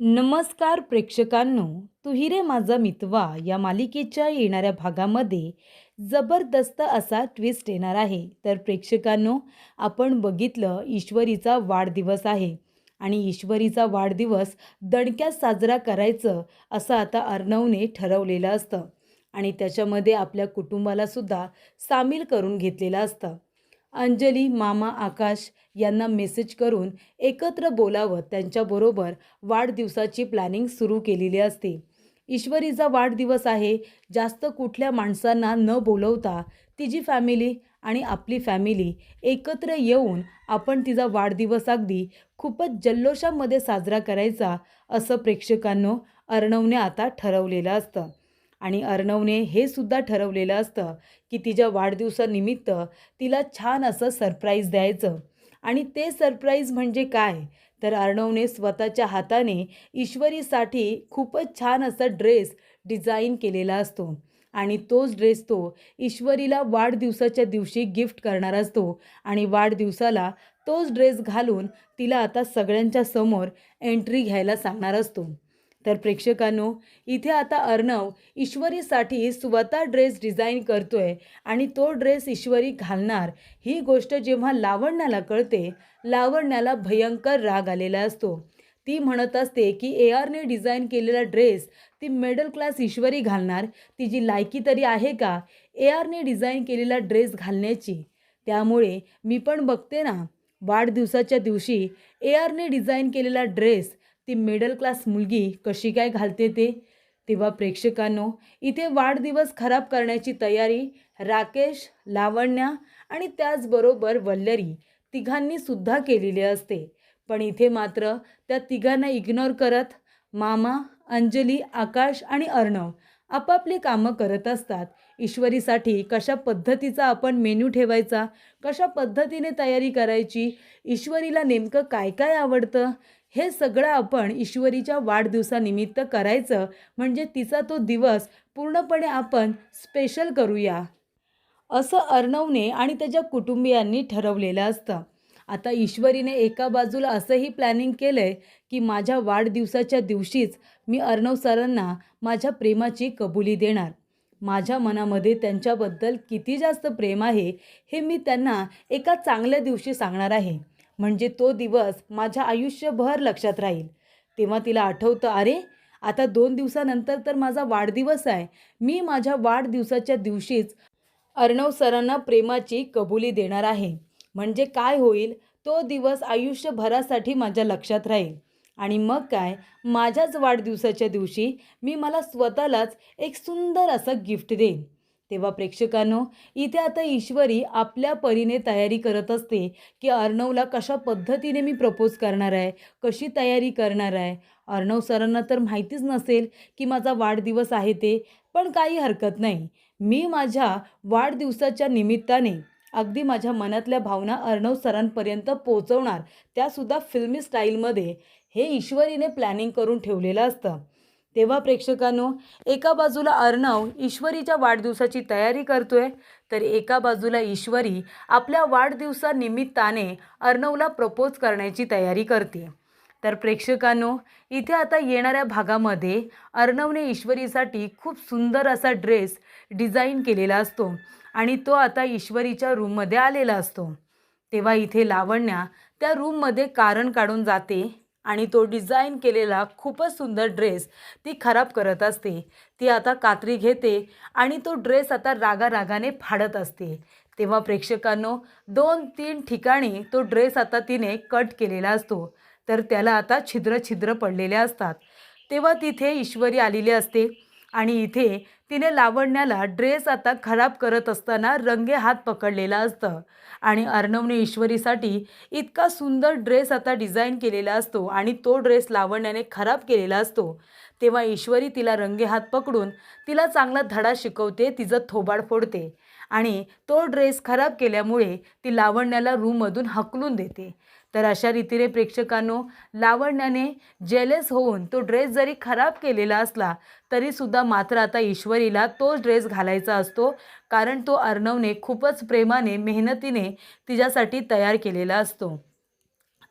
नमस्कार प्रेक्षकांनो तुही रे माझा मितवा या मालिकेच्या येणाऱ्या भागामध्ये जबरदस्त असा ट्विस्ट येणार आहे. तर प्रेक्षकांनो आपण बघितलं ईश्वरीचा वाढदिवस आहे आणि ईश्वरीचा वाढदिवस दणक्यात साजरा करायचं असं आता अर्णवने ठरवलेलं असतं आणि त्याच्यामध्ये आपल्या कुटुंबालासुद्धा सामील करून घेतलेलं असतं. अंजली मामा आकाश यांना मेसेज करून एकत्र बोलावं. त्यांच्याबरोबर वाढदिवसाची प्लॅनिंग सुरू केलेली असते. ईश्वरीचा वाढदिवस आहे. जास्त कुठल्या माणसांना न बोलवता तिची फॅमिली आणि आपली फॅमिली एकत्र येऊन आपण तिचा वाढदिवस अगदी खूपच जल्लोषामध्ये साजरा करायचा असं प्रेक्षकांनो अर्णवने आता ठरवलेलं असतं. आणि अर्णवने हे सुद्धा ठरवलेलं असतं की तिच्या वाढदिवसानिमित्त तिला छान असं सरप्राईज द्यायचं. आणि ते सरप्राईज म्हणजे काय? तर अर्णवने स्वतःच्या हाताने ईश्वरीसाठी खूपच छान असा ड्रेस डिझाईन केलेला असतो. आणि तोच ड्रेस तो ईश्वरीला वाढदिवसाच्या दिवशी गिफ्ट करणार असतो. आणि वाढदिवसाला तोच ड्रेस घालून तिला आता सगळ्यांच्या समोर एंट्री घ्यायला सांगणार असतो. तर प्रेक्षकांनो इथे आता अर्णव ईश्वरीसाठी स्वतः ड्रेस डिझाईन करतोय आणि तो ड्रेस ईश्वरी घालणार. ही गोष्ट जेव्हा लावण्याला कळते लावण्याला भयंकर राग आलेला असतो. ती म्हणत असते की ए आरने डिझाईन केलेला ड्रेस ती मिडल क्लास ईश्वरी घालणार. तिची लायकी तरी आहे का? ए आरने डिझाईन केलेला ड्रेस घालण्याची. त्यामुळे मी पण बघते ना वाढदिवसाच्या दिवशी ए आरने डिझाईन केलेला ड्रेस ती मिडल क्लास मुलगी कशी काय घालते ते? तेव्हा प्रेक्षकांनो इथे वाढदिवस खराब करण्याची तयारी राकेश लावण्या आणि त्याचबरोबर वल्लरी तिघांनी सुद्धा केलेली असते. पण इथे मात्र त्या तिघांना इग्नोर करत मामा अंजली आकाश आणि अर्णव आपापली कामं करत असतात. ईश्वरीसाठी कशा पद्धतीचा आपण मेन्यू ठेवायचा कशा पद्धतीने तयारी करायची ईश्वरीला नेमकं काय काय आवडतं? हे सगळं आपण ईश्वरीच्या वाढदिवसानिमित्त करायचं म्हणजे तिचा तो दिवस पूर्णपणे आपण स्पेशल करूया. असं अर्णवने आणि त्याच्या कुटुंबियांनी ठरवलेलं असतं. आता ईश्वरीने एका बाजूला असंही प्लॅनिंग केलं आहे की माझ्या वाढदिवसाच्या दिवशीच मी अर्णव सरांना माझ्या प्रेमाची कबुली देणार. माझ्या मनामध्ये त्यांच्याबद्दल किती जास्त प्रेम आहे हे मी त्यांना एका चांगल्या दिवशी सांगणार आहे. म्हणजे तो दिवस माझ्या आयुष्यभर लक्षात राहील. तेव्हा तिला आठवतं अरे आता दोन दिवसानंतर तर माझा वाढदिवस आहे. मी माझ्या वाढदिवसाच्या दिवशीच अर्णव सरांना प्रेमाची कबुली देणार आहे. म्हणजे काय होईल? तो दिवस आयुष्यभरासाठी माझ्या लक्षात राहील. आणि मग काय? माझ्याच वाढदिवसाच्या दिवशी मी मला स्वतःलाच एक सुंदर असं गिफ्ट देईन. तेव्हा प्रेक्षकांनो इथे आता ईश्वरी आपल्या परीने तयारी करत असते की अर्णवला कशा पद्धतीने मी प्रपोज करणार आहे कशी तयारी करणार आहे. अर्णव सरांना तर माहितीच नसेल की माझा वाढदिवस आहे ते पण काही हरकत नाही. मी माझ्या वाढदिवसाच्या निमित्ताने अगदी माझ्या मनातल्या भावना अर्णव सरांपर्यंत पोचवणार त्यासुद्धा फिल्मी स्टाईलमध्ये. हे ईश्वरीने प्लॅनिंग करून ठेवलेलं असतं. तेव्हा प्रेक्षकांनो एका बाजूला अर्णव ईश्वरीच्या वाढदिवसाची तयारी करतोय तर एका बाजूला ईश्वरी आपल्या वाढदिवसानिमित्ताने अर्णवला प्रपोज करण्याची तयारी करते. तर प्रेक्षकांनो इथे आता येणाऱ्या भागामध्ये अर्णवने ईश्वरीसाठी खूप सुंदर असा ड्रेस डिझाईन केलेला असतो आणि तो आता ईश्वरीच्या रूममध्ये आलेला असतो. तेव्हा इथे लावण्या त्या रूममध्ये कारण काढून जाते. आणि तो डिझाईन केलेला खूपच सुंदर ड्रेस ती खराब करत असते. ती आता कात्री घेते आणि तो ड्रेस आता रागारागाने फाडत असते. तेव्हा प्रेक्षकांनो दोन तीन ठिकाणी तो ड्रेस आता तिने कट केलेला असतो. तर त्याला आता छिद्र छिद्र पडलेले असतात. तेव्हा तिथे ईश्वरी आलेली असते आणि इथे तिने लावण्याला ड्रेस आता खराब करत असताना रंगे हात पकडलेला असतं. आणि अर्णवने ईश्वरीसाठी इतका सुंदर ड्रेस आता डिझाईन केलेला असतो आणि तो ड्रेस लावण्याने खराब केलेला असतो. तेव्हा ईश्वरी तिला रंगे हात पकडून तिला चांगला धडा शिकवते तिचं थोबाड फोडते. आणि तो ड्रेस खराब केल्यामुळे ती लावण्याला रूममधून हकलून देते. तर अशा रीतीने प्रेक्षकांनो लावण्याने जेलेस होऊन तो ड्रेस जरी खराब केलेला असला तरीसुद्धा मात्र आता ईश्वरीला तोच ड्रेस घालायचा असतो. कारण तो अर्णवने खूपच प्रेमाने मेहनतीने तिच्यासाठी तयार केलेला असतो.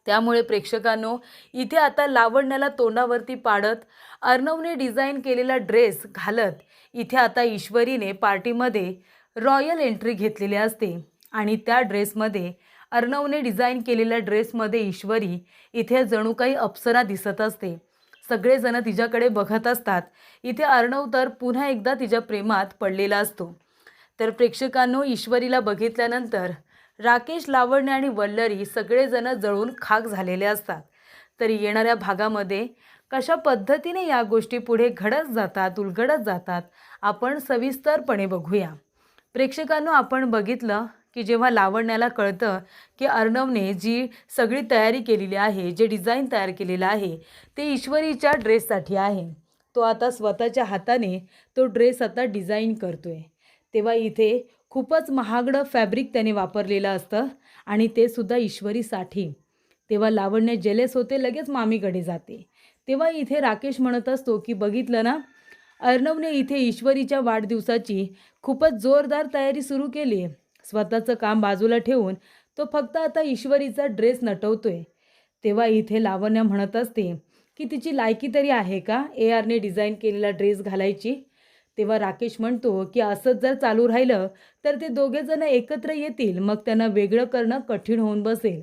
त्यामुळे प्रेक्षकांनो इथे आता लावण्याला तोंडावरती पाडत अर्णवने डिझाईन केलेला ड्रेस घालत इथे आता ईश्वरीने पार्टीमध्ये रॉयल एंट्री घेतलेली असते. आणि त्या ड्रेसमध्ये अर्णवने डिझाईन केलेल्या ड्रेसमध्ये ईश्वरी इथे जणू काही अप्सरा दिसत असते. सगळेजण तिच्याकडे बघत असतात. इथे अर्णव तर पुन्हा एकदा तिच्या प्रेमात पडलेला असतो. तर प्रेक्षकांनो ईश्वरीला बघितल्यानंतर राकेश लावण्य आणि वल्लरी सगळेजण जळून खाक झालेले असतात. तरी येणाऱ्या भागामध्ये कशा पद्धतीने या गोष्टी पुढे घडत जातात उलगडत जातात आपण सविस्तरपणे बघूया. प्रेक्षकांनो आपण बघितलं की जेव्हा लावण्याला कळतं की अर्णवने जी सगळी तयारी केलेली आहे जे डिझाईन तयार केलेलं आहे ते ईश्वरीच्या ड्रेससाठी आहे. तो आता स्वतःच्या हाताने तो ड्रेस आता डिझाईन करतो आहे तेव्हा इथे खूपच महागडं फॅब्रिक त्याने वापरलेलं असतं आणि ते सुद्धा ईश्वरीसाठी. तेव्हा लावण्य जेलेस होते लगेच मामीकडे जाते. तेव्हा इथे राकेश म्हणत असतो की बघितलं ना अर्णवने इथे ईश्वरीच्या वाढदिवसाची खूपच जोरदार तयारी सुरू केली आहे. स्वतःचं काम बाजूला ठेवून तो फक्त आता ईश्वरीचा ड्रेस नटवतोय. तेव्हा इथे लावण्य म्हणत असते की तिची लायकी तरी आहे का ए आरने डिझाईन केलेला ड्रेस घालायची? तेव्हा राकेश म्हणतो की असंच जर चालू राहिलं तर ते दोघेजण एकत्र येतील मग त्यांना वेगळं करणं कठीण होऊन बसेल.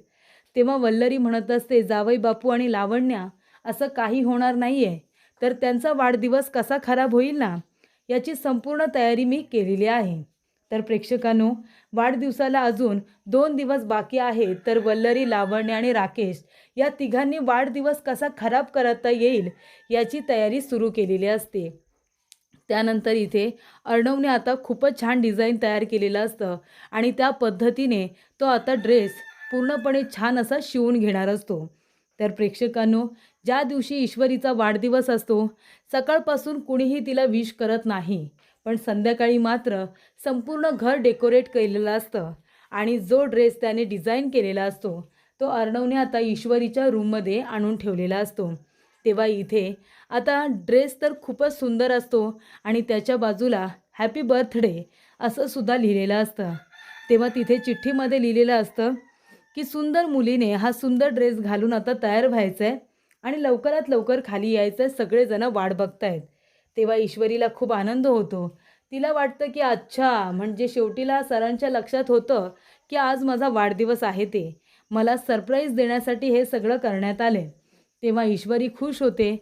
तेव्हा वल्लरी म्हणत असते जावई बापू आणि लावण्या असं काही होणार नाही आहे तर त्यांचा वाढदिवस कसा खराब होईल ना याची संपूर्ण तयारी मी केलेली आहे. तर प्रेक्षकांनो वाढदिवसाला अजून दोन दिवस बाकी आहेत तर वल्लरी लावण्य आणि राकेश या तिघांनी वाढदिवस कसा खराब करता येईल याची तयारी सुरू केलेली असते. त्यानंतर इथे अर्णवने आता खूपच छान डिझाईन तयार केलेलं असतं आणि त्या पद्धतीने तो आता ड्रेस पूर्णपणे छान असा शिवून घेणार असतो. तर प्रेक्षकांनो ज्या दिवशी ईश्वरीचा वाढदिवस असतो सकाळपासून कुणीही तिला विश करत नाही. पण संध्याकाळी मात्र संपूर्ण घर डेकोरेट केलेलं असतं आणि जो ड्रेस त्याने डिझाईन केलेला असतो तो अर्णवने आता ईश्वरीच्या रूममध्ये आणून ठेवलेला असतो. तेव्हा इथे आता ड्रेस तर खूपच सुंदर असतो आणि त्याच्या बाजूला हॅपी बर्थडे असं सुद्धा लिहिलेलं असतं. तेव्हा तिथे चिठ्ठीमध्ये लिहिलेलं असतं की सुंदर मुलीने हा सुंदर ड्रेस घालून आता तयार व्हायचा आहे आणि लवकरात लवकर खाली यायचं आहे सगळेजणं वाट बघतायत. तेव्हा ईश्वरीला खूप आनंद होतो. तिला वाटतं की अच्छा म्हणजे शेवटीला सरांच्या लक्षात होतं की आज माझा वाढदिवस आहे ते. मला सरप्राईज देण्यासाठी हे सगळं करण्यात आले तेव्हा ईश्वरी खुश होते.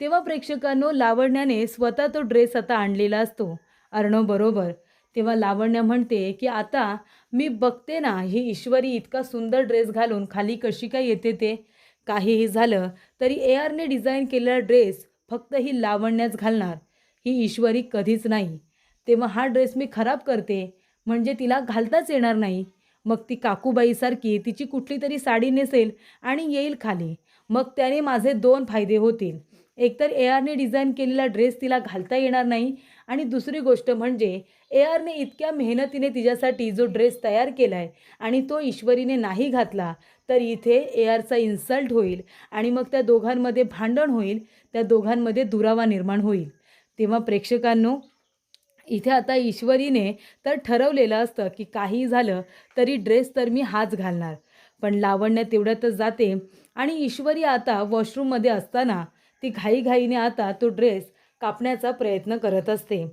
तेव्हा प्रेक्षकांनो लावण्याने स्वतः तो ड्रेस आता आणलेला असतो. अर्णव बरोबर. तेव्हा लावण्य म्हणते की आता मी बघते ना ही ईश्वरी इतका सुंदर ड्रेस घालून खाली कशी काय येते ते. काहीही झालं तरी ए आरने डिझाईन केलेला ड्रेस फक्त ही लावण्याच घालणार. ही ईश्वरी कधीच नाही. तेव्हा हा ड्रेस मी खराब करते. म्हणजे तिला घालताच येणार नाही. मग ती काकूबाईसारखी तिची कुठली तरी साडी नेसेल आणि येईल खाली. मग त्याने माझे दोन फायदे होतील. एकतर ए आरने डिझाईन केलेला ड्रेस तिला घालता येणार नाही. आणि दुसरी गोष्ट म्हणजे ए आरने इतक्या मेहनतीने तिच्यासाठी जो ड्रेस तयार केला आहे आणि तो ईश्वरीने नाही घातला तर इथे ए आरचा इन्सल्ट होईल आणि मग त्या दोघांमध्ये भांडण होईल त्या दोघांमध्ये दुरावा निर्माण होईल. तेव्हा प्रेक्षकांनो इथे आता ईश्वरीने तर ठरवलेलं असतं की काही झालं तरी ड्रेस तर मी हाच घालणार पण लावण्य तेवढ्यातच जाते आणि ईश्वरी आता वॉशरूममध्ये असताना ती घाईघाईने आता तो ड्रेस कापण्याचा प्रयत्न करत असते.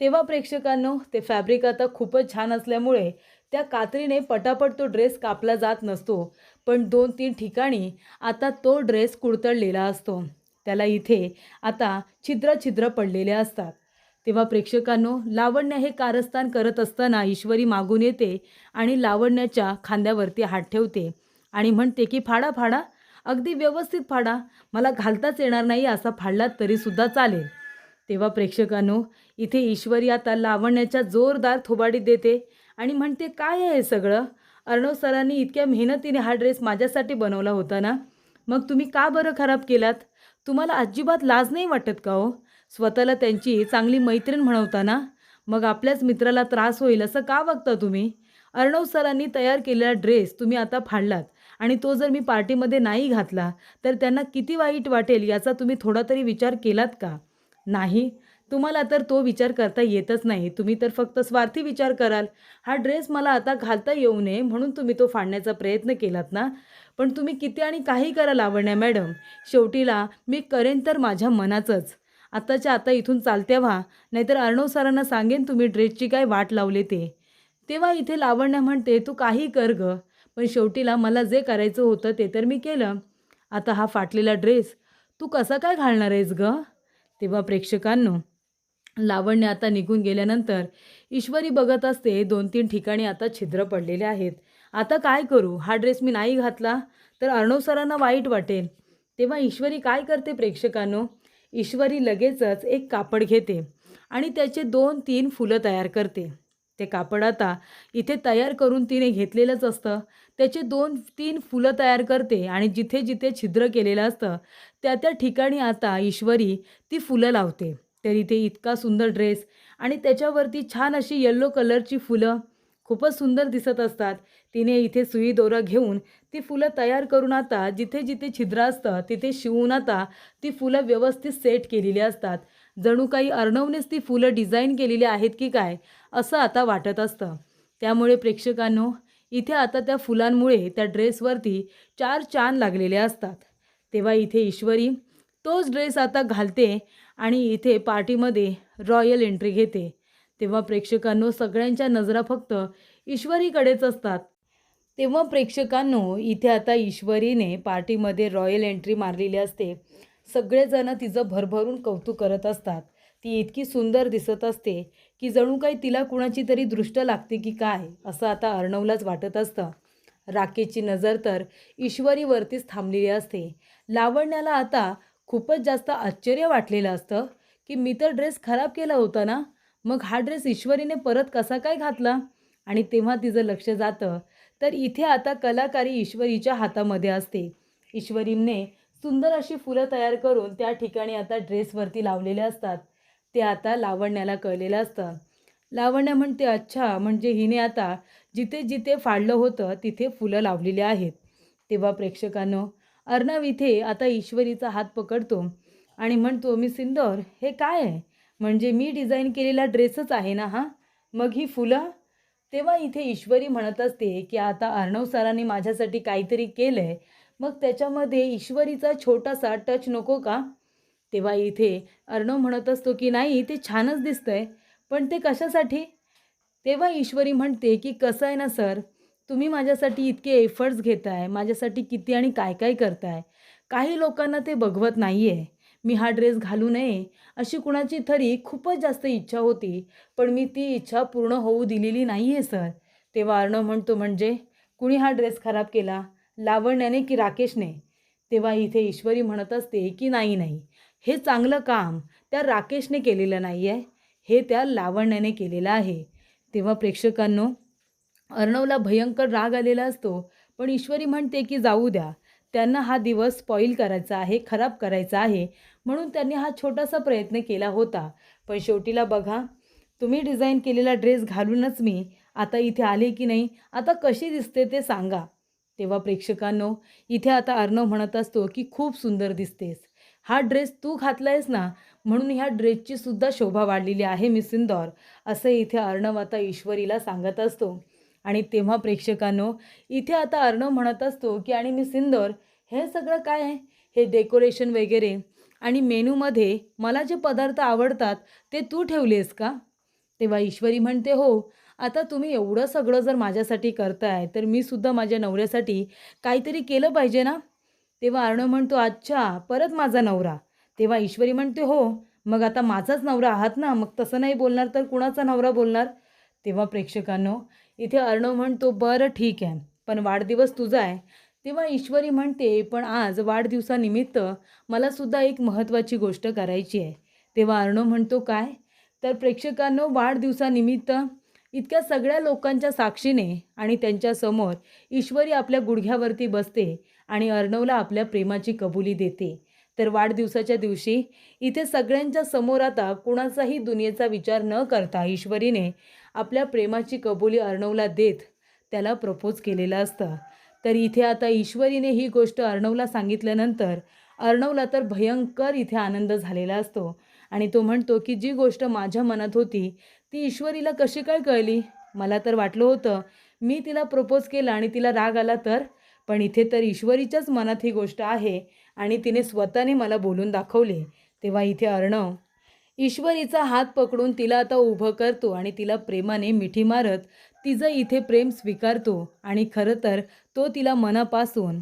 तेव्हा प्रेक्षकांनो ते फॅब्रिक आता खूपच छान असल्यामुळे त्या कात्रीने पटापट तो ड्रेस कापला जात नसतो. पण दोन तीन ठिकाणी आता तो ड्रेस कुडतळलेला असतो. त्याला इथे आता छिद्र छिद्र पडलेले असतात. तेव्हा प्रेक्षकांनो लावण्य हे कारस्थान करत असताना ईश्वरी मागून येते आणि लावण्याच्या खांद्यावरती हात ठेवते आणि म्हणते की फाडा फाडा अगदी व्यवस्थित फाडा. मला घालताच येणार नाही असा फाडलात तरीसुद्धा चालेल. तेव्हा प्रेक्षकांनो इथे ईश्वरी आता लावण्याच्या जोरदार थोबाडीत देते आणि म्हणते काय आहे सगळं? अर्णव सरांनी इतक्या मेहनतीने हा ड्रेस माझ्यासाठी बनवला होता ना? मग तुम्ही का बरं खराब केलात? तुम्हाला अजिबात लाज नाही वाटत का हो? स्वतःला त्यांची चांगली मैत्रीण म्हणवता ना मग आपल्याच मित्राला त्रास होईल असं का बघता तुम्ही? अर्णव सरांनी तयार केलेला ड्रेस तुम्ही आता फाडलात आणि तो जर मी पार्टीमध्ये नाही घातला तर त्यांना किती वाईट वाटेल याचा तुम्ही थोडा तरी विचार केलात का? नाही. तुम्हाला तर तो विचार करता येतच नाही. तुम्ही तर फक्त स्वार्थी विचार कराल. हा ड्रेस मला आता घालता येऊ नये म्हणून तुम्ही तो फाडण्याचा प्रयत्न केलात ना? पण तुम्ही किती आणि काही करा लावण्या मॅडम. शेवटीला मी करेन तर माझ्या मनाचंच. आत्ताच्या आता इथून चालत्या व्हा. नाहीतर अर्णव सरांना सांगेन तुम्ही ड्रेसची काय वाट लावले ते. तेव्हा इथे लावण्या म्हणते तू काही कर ग. पण शेवटीला मला जे करायचं होतं ते तर मी केलं. आता हा फाटलेला ड्रेस तू कसा काय घालणार आहेस ग? तेव्हा प्रेक्षकांनो लावण्य आता निघून गेल्यानंतर ईश्वरी बघत असते दोन तीन ठिकाणी आता छिद्र पडलेले आहेत. आता काय करू? हा ड्रेस मी नाही घातला तर अर्णव सरांना वाईट वाटेल. तेव्हा ईश्वरी काय करते प्रेक्षकांनो? ईश्वरी लगेचच एक कापड घेते आणि त्याचे दोन तीन फुलं तयार करते. ते कापड आता इथे तयार करून तिने घेतलेलंच असतं. त्याचे दोन तीन फुलं तयार करते आणि जिथे जिथे छिद्र केलेलं असतं त्या त्या ठिकाणी आता ईश्वरी ती फुलं लावते. तर इथे इतका सुंदर ड्रेस आणि त्याच्यावरती छान अशी येल्लो कलरची फुलं खूपच सुंदर दिसत असतात. तिने इथे सुई दोरा घेऊन ती फुलं तयार करून आता जिथे जिथे छिद्र असतं तिथे शिवून आता ती फुलं व्यवस्थित सेट केलेली असतात. जणू काही अर्णवनेच ती फुलं डिझाईन केलेली आहेत की काय असं आता वाटत असतं. त्यामुळे प्रेक्षकांनो इथे आता त्या फुलांमुळे त्या ड्रेसवरती चार चान लागलेले असतात. तेव्हा इथे ईश्वरी तोच ड्रेस आता घालते आणि इथे पार्टीमध्ये रॉयल एंट्री घेते. तेव्हा प्रेक्षकांनो सगळ्यांच्या नजरा फक्त ईश्वरीकडेच असतात. तेव्हा प्रेक्षकांनो इथे आता ईश्वरीने पार्टीमध्ये रॉयल एंट्री मारलेली असते. सगळेजण तिचं भरभरून कौतुक करत असतात. ती इतकी सुंदर दिसत असते की जणू काही तिला कुणाची तरी दृष्ट लागते की काय असं आता अर्णवलाच वाटत असतं. राकेशची नजर तर ईश्वरीवरतीच थांबलेली असते. लावण्याला आता खूपच जास्त आश्चर्य वाटलेलं असतं की मी तर ड्रेस खराब केला होता ना? मग हा ड्रेस ईश्वरीने परत कसा काय घातला? आणि तेव्हा तिचं लक्ष जातं. तर इथे आता कलाकारी ईश्वरीच्या हातामध्ये असते. ईश्वरीने सुंदर अशी फुलं तयार करून त्या ठिकाणी आता ड्रेसवरती लावलेले असतात. ते आता लावण्याला कळलेलं असतं. लावण्य म्हणते अच्छा म्हणजे हिने आता जिथे जिथे फाडलं होतं तिथे फुलं लावलेली आहेत. तेव्हा प्रेक्षकांनो अर्णव इथे आता ईश्वरीचा हात पकडतो आणि म्हणतो मी सिंदोर हे काय आहे? म्हणजे मी डिझाईन केलेला ड्रेसच आहे ना हा? मग ही फुलं? तेव्हा इथे ईश्वरी म्हणत असते की आता अर्णव सरांनी माझ्यासाठी काहीतरी केलं आहे मग त्याच्यामध्ये ईश्वरीचा छोटासा टच नको का? तेव्हा इथे अर्णव म्हणत असतो की नाही ते छानच दिसतंय. पण ते कशासाठी? तेव्हा ईश्वरी म्हणते की कसं आहे ना सर? तुम्ही माझ्यासाठी इतके एफर्ट्स घेताय माझ्यासाठी किती आणि काय काय करताय? काही लोकांना ते बघवत नाही आहे मी हा ड्रेस घालू नये अशी कुणाची तरी खूपच जास्त इच्छा होती पण मी ती इच्छा पूर्ण होऊ दिलेली नाही आहे सर. तेव्हा अर्णव म्हणतो म्हणजे कुणी हा ड्रेस खराब केला? लावण्याने की राकेशने? तेव्हा इथे ईश्वरी म्हणत असते की नाही नाही. हे चांगलं काम त्या राकेशने केलेलं नाही आहे हे त्या लावण्याने केलेलं आहे. तेव्हा प्रेक्षकांनो अर्णवला भयंकर राग आलेला असतो पण ईश्वरी म्हणते की जाऊ द्या. त्यांना हा दिवस स्पॉईल करायचा आहे खराब करायचा आहे. म्हणून त्यांनी हा छोटासा प्रयत्न केला होता. पण शेवटीला बघा तुम्ही डिझाईन केलेला ड्रेस घालूनच मी आता इथे आले की नाही आता कशी दिसते ते सांगा. तेव्हा प्रेक्षकांनो इथे आता अर्णव म्हणत असतो की खूप सुंदर दिसतेस. हा ड्रेस तू घातलायस ना म्हणून ह्या ड्रेसची सुद्धा शोभा वाढलेली आहे मिसिंदौर असं इथे अर्णव आता ईश्वरीला सांगत असतो. आणि तेव्हा प्रेक्षकांनो इथे आता अर्णव म्हणत असतो की आणि मी सिंदर हे सगळं काय आहे? हे डेकोरेशन वगैरे आणि मेनूमध्ये मला जे पदार्थ आवडतात ते तू ठेवलेस का? तेव्हा ईश्वरी म्हणते हो आता तुम्ही एवढं सगळं जर माझ्यासाठी करताय तर मी सुद्धा माझ्या नवऱ्यासाठी काहीतरी केलं पाहिजे ना? तेव्हा अर्णव म्हणतो अच्छा परत माझा नवरा. तेव्हा ईश्वरी म्हणते हो मग आता माझाच नवरा आहात ना? मग तसं नाही बोलणार तर कुणाचा नवरा बोलणार? तेव्हा प्रेक्षकांनो इथे अर्णव म्हणतो बरं ठीक आहे पण वाढदिवस तुझा आहे. तेव्हा ईश्वरी म्हणते पण आज वाढदिवसानिमित्त मला सुद्धा एक महत्त्वाची गोष्ट करायची आहे. तेव्हा अर्णव म्हणतो काय? तर प्रेक्षकांनो वाढदिवसानिमित्त इतक्या सगळ्या लोकांच्या साक्षीने आणि त्यांच्यासमोर ईश्वरी आपल्या गुडघ्यावरती बसते आणि अर्णवला आपल्या प्रेमाची कबुली देते. तर वाढदिवसाच्या दिवशी इथे सगळ्यांच्या समोर आता कुणाचाही दुनियेचा विचार न करता ईश्वरीने आपल्या प्रेमाची कबुली अर्णवला देत त्याला प्रपोज केलेलं असतं. तर इथे आता ईश्वरीने ही गोष्ट अर्णवला सांगितल्यानंतर अर्णवला तर भयंकर इथे आनंद झालेला असतो. आणि तो म्हणतो की जी गोष्ट माझ्या मनात होती ती ईश्वरीला कशी काय कळली? मला तर वाटलं होतं मी तिला प्रपोज केलं आणि तिला राग आला तर? पण इथे तर ईश्वरीच्याच मनात ही गोष्ट आहे. आणि तिने स्वतःने मला बोलून दाखवले. तेव्हा इथे अर्णव ईश्वरीचा हात पकडून तिला आता उभं करतो आणि तिला प्रेमाने मिठी मारत तिचं इथे प्रेम स्वीकारतो आणि खरं तर तो तिला मनापासून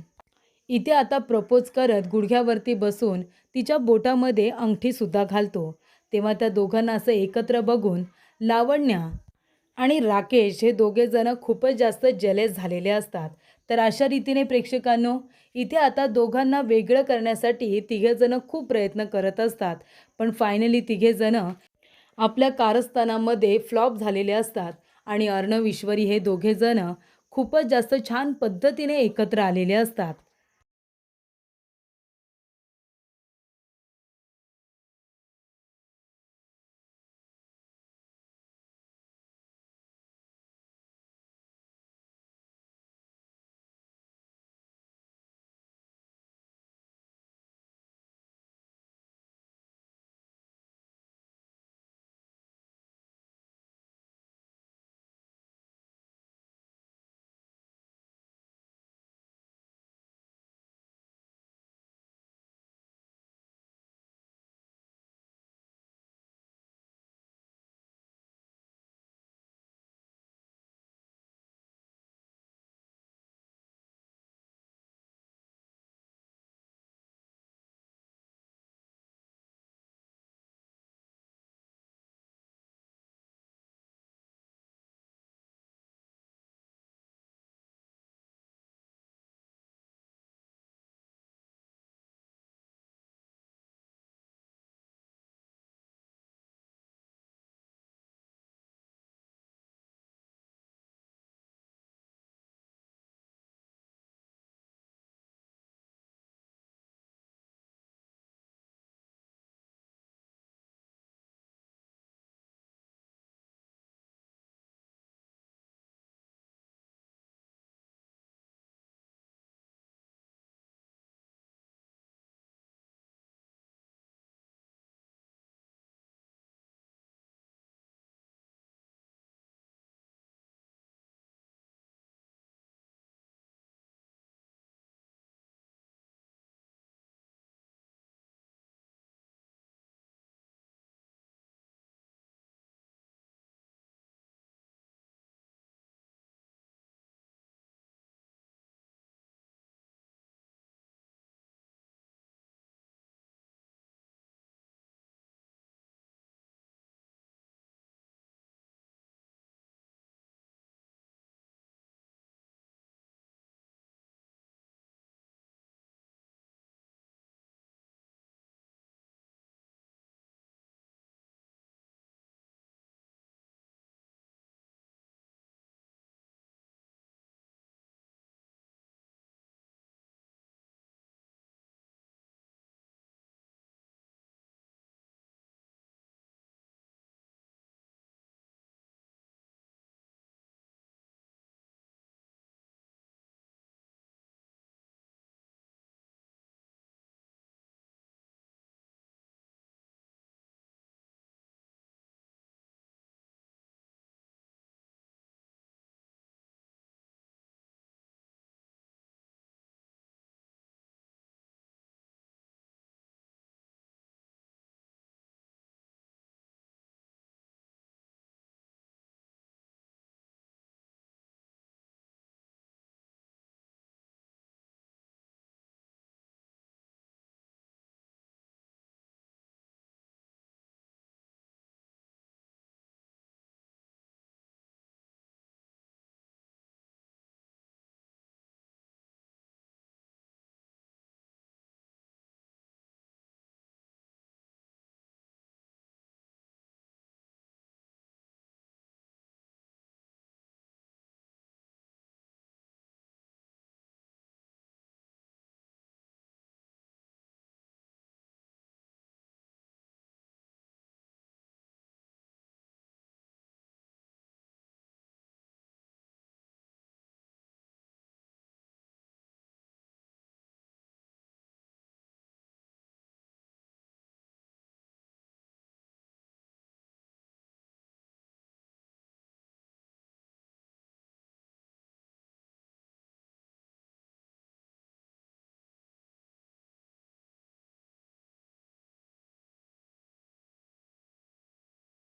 इथे आता प्रपोज करत गुडघ्यावरती बसून तिच्या बोटामध्ये अंगठीसुद्धा घालतो. तेव्हा त्या दोघांना असं एकत्र बघून लावण्या आणि राकेश हे दोघेजणं खूपच जास्त जलेस झालेले असतात. तर अशा रीतीने प्रेक्षकांनो इथे आता दोघांना वेगळं करण्यासाठी तिघेजणं खूप प्रयत्न करत असतात. पण फायनली तिघेजणं आपल्या कारस्थानामध्ये फ्लॉप झालेले असतात आणि अर्णव ईश्वरी हे दोघेजणं खूपच जास्त छान पद्धतीने एकत्र आलेले असतात.